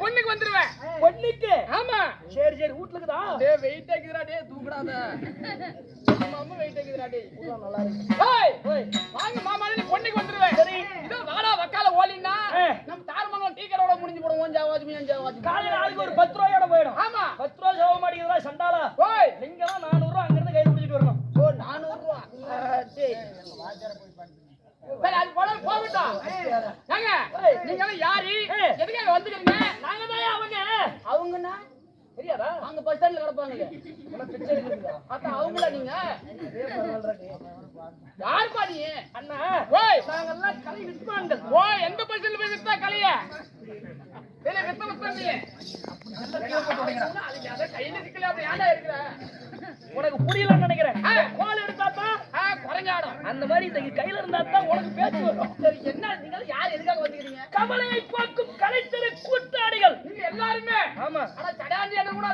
பொண்ணுக்கு வந்துருவேன். பொண்ணுக்கு ஆமா. சரி சரி வீட்டுக்குதா டேய் வெயிட் ஆக்குதுடா டேய் தூக்குடாத. மாமா வெயிட் ஆக்குதுடா டேய் நல்லா இருக்கு. ஏய் ஓய் வாங்க மாமா நீ பொண்ணுக்கு வந்துருவேன். சரி. இதோ வாடா வக்கால ஓலினா. நம்ம தாரமங்கலம் டீ கடையோட முடிஞ்சு போடுவோம் ஜாவாஜ் மீன் ஜாவாஜ். காலையில ஆளுக்கு ஒரு பத்து ரூபாயோட போயிடும். ஆமா. பத்து ரூபா செலவு மாட்டேங்குதா சண்டாளா? ஓய். நீங்க எல்லாம் நானூறு ரூபா அங்கிருந்து கையில் பிடிச்சிட்டு வரணும். ஓ 400 ரூபா சரி. போகட்டும். நீங்க யாரு. எதுக்காக வந்துக்கிறீங்க? தான் அவங்கன்னா தெரியாதா? அங்க பஸ் ஸ்டாண்ட்ல கிடப்பாங்க உனக்கு பிச்சை எடுக்குறீங்களா அத்தா அவங்கள நீங்க? யாருப்பா நீ? அண்ணா ஓய்! நாங்கெல்லாம் கலை வித்வான்கள். ஓ எந்த பஸ் ஸ்டாண்ட்ல போய் வித்தா கலைய? வித்த வித்த நீ அதுக்கு அத கையில சிக்கல அப்படி ஏன்டா இருக்கிற? உனக்கு புரியலன்னு நினைக்கிறேன். அந்த மாதிரி இந்த கையில இருந்தா தான் உனக்கு பேச்சு வரும். சரி என்ன? நீங்க யார்? எதுக்காக வந்துக்கிறீங்க கமலையை பார்க்கும் கலைத்திரு கூட்டாளிகள். நீங்க எல்லாருமே? ஆமா. ஆனா சடாண்டி என்ன கூட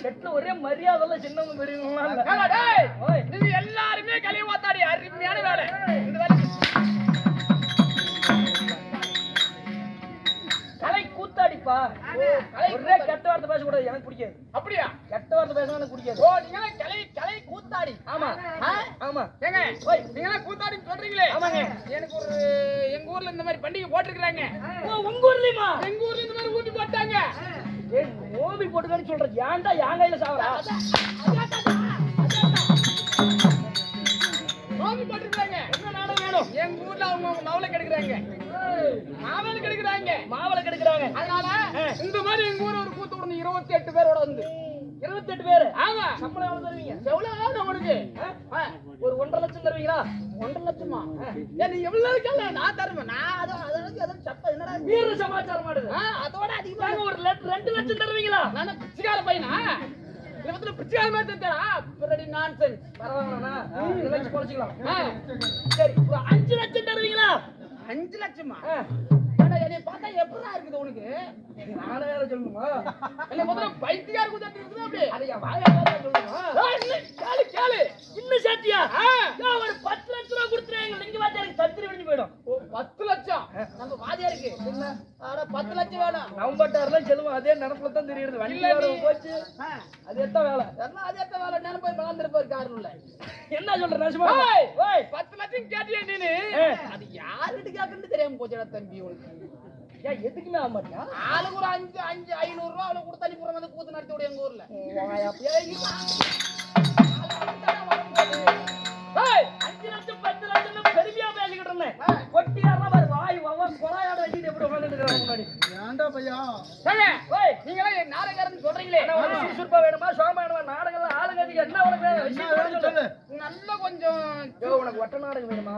செட்ல ஒரே மரியாதை சின்னவங்க பெரியவங்க இல்ல. ஏடா டேய். ஓய். நீங்க எல்லாருமே கலிய வாத்தாடி அருமையான வேலை. இந்த வேலை எனக்கு பிடிக்காது. அப்படியா? கெட்ட வார்த்தை பேச எனக்கு பிடிக்காது. ஓ நீங்க கலை கலை கூத்தாடி. ஆமா? ஆமா. ஏங்க ஓய். நீங்க எல்லாம் கூத்தாடின்னு சொல்றீங்களே. ஆமாங்க. எனக்கு ஒரு எங்க ஊர்ல இந்த மாதிரி பண்டிகை போட்டிருக்காங்க ஓ உங்க ஊர்லயுமா? எங்க ஊர்ல இந்த மாதிரி ஊட்டி போட்டாங்க. ஏய் மோபி போட்டுக்கன்னு சொல்றது ஏன்டா என் கையில சாவரா இருபத்தி எட்டு பேரோட வந்து. இருபத்தெட்டு பேரு. ஆமா. சம்பளம் எவ்வளவு தருவீங்க? எவ்வளவு வேணும் உனக்கு ஆ? ஒரு ஒன்றரை லட்சம் தருவீங்களா? ஒன்றரை லட்சமா? நீ எவ்வளவு கேள்வி நான் தருவேன். நான் அதை அதற்கு அதற்கு சத்தம் என்னடா? வீர சமாச்சாரம் ஆடுது. அதோட அதிகமா நாங்க ஒரு ரெண்டு லட்சம் தருவீங்களா? நான் பிச்சைக்கார பையனா? வந்து பிச்சைக்கார மாதிரி தெரிஞ்சா பின்னாடி நான்சென்ஸ் பரவாயில்லண்ணா. இதை வச்சு குறைச்சிக்கலாம் சரி ஒரு அஞ்சு லட்சம் தருவீங்களா? அஞ்சு லட்சமா ஆ. ஏன்டா, என்னைய பார்த்தா எப்படிடா இருக்குது உனக்கு நானே வேற சொல்லணுமா? என்ன முதல்ல பைத்தியார் குதிட்டு இருக்குது அப்படி அதை என் வாயால தான் சொல்லணுமா? ஏய், இன்னும் கேளு கேளு. இன்னும் சேர்த்தியா? ஆ. ஏன் ஒரு பத்து லட்ச ரூபா கொடுத்துருங்க இங்க பார்த்தா எனக்கு தத்திரி விழுந்து போயிடும். பத்து லட்சம்? நம்ம வாதியாருக்கு என்ன? ஆனா பத்து லட்சம் வேணும். நவம்பட்டாரெல்லாம் செல்வம் அதே நினப்புல தான் தெரியுது. வண்டி இல்ல போச்சு. அது எத்த வேலை? எல்லாம் அதே தான் வேலை? நேரம் போய் மறந்துருப்பாரு காரணம்ல என்ன சொல்ற நசுமா பத்து லட்சம் கேட்டியா நீனு. அது யாருகிட்ட கேட்கறது தெரியாம போச்சுடா தம்பி உனக்கு? ஏன் எதுக்குமே ஆக மாட்டியா? ஆளுக்கு ஒரு அஞ்சு அஞ்சு ஐநூறு ரூபா அவ்வளவு கொடுத்து அனுப்பி வந்து கூத்து நடத்தி விடு எங்க ஊர்ல. அஞ்சு லட்சம் பத்து லட்சம் பெருமையா பேசிக்கிட்டு இருந்தேன். ஆ. கொட்டியாரலாம் பாரு வாய் வவ கொலாயோட வச்சுட்டு எப்படி உட்காந்துட்டு இருக்காங்க முன்னாடி. ஏங்க, ஓய் நீங்களாம் நாடகாரன்னு சொல்றீங்களே. சுறுசுறுப்பா வேணுமா சோகமா வேணுமா நாடகம்லாம் ஆளுங்க அதிகம் என்ன உனக்கு சொல்லு. நல்ல கொஞ்சம் உனக்கு ஒட்ட நாடகம் வேணுமா?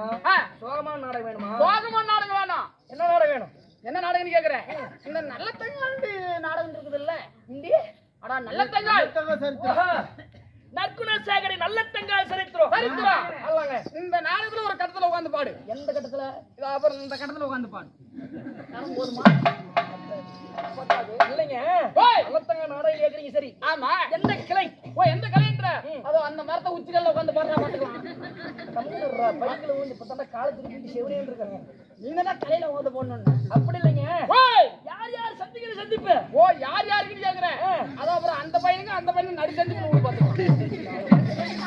சோகமான நாடகம் வேணுமா? சோகமான நாடகம் வேணாம். என்ன நாடகம் வேணும்? என்ன நாடகம்னு கேக்குறேன் இந்த நல்ல தங்காண்டு நாடகம் இருக்குது இல்ல இந்தி? அடா நல்ல தங்காள். நற்குண சேகரி நல்ல தங்கால் சரித்திரம். இந்த நாடகத்துல ஒரு கட்டத்துல உட்காந்து பாடு. எந்த கட்டத்துல? இது அப்புறம் இந்த கட்டத்துல உட்காந்து பாடு. இல்லைங்க. ஓய். நல்லத்தங்க நாடகம் கேக்குறீங்க சரி. ஆமா. எந்த கிளை? ஓ எந்த கலைன்ற அதோ அந்த மரத்தை உச்சிகள்ல உட்காந்து பாடுறா பாத்துக்கலாம் பைக்கில் வந்து தாண்டா காலத்துக்கு பிடிச்சி செவனேன்னு இருக்காங்க நீங்க தான் தலையில ஓத போடணும்னு. அப்படி இல்லைங்க. யார் யார் சந்திக்கிற சந்திப்பு? ஓ யார் யாருக்குன்னு கேக்குறேன் ஆ. அதோ அப்புறம் அந்த பையனுக்கு அந்த பையனுக்கு நடி செஞ்சு உங்களுக்கு பாத்துக்கலாம்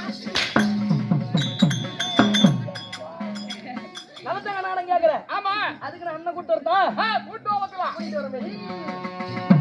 நல்லத்தங்க நாடகம் கேக்குறேன். ஆமா. அதுக்கு நான் அண்ணன் கூட்டு வரதா ஆ, கூட்டு வா பாத்துக்கலாம் கூட்டிட்டு வரேன்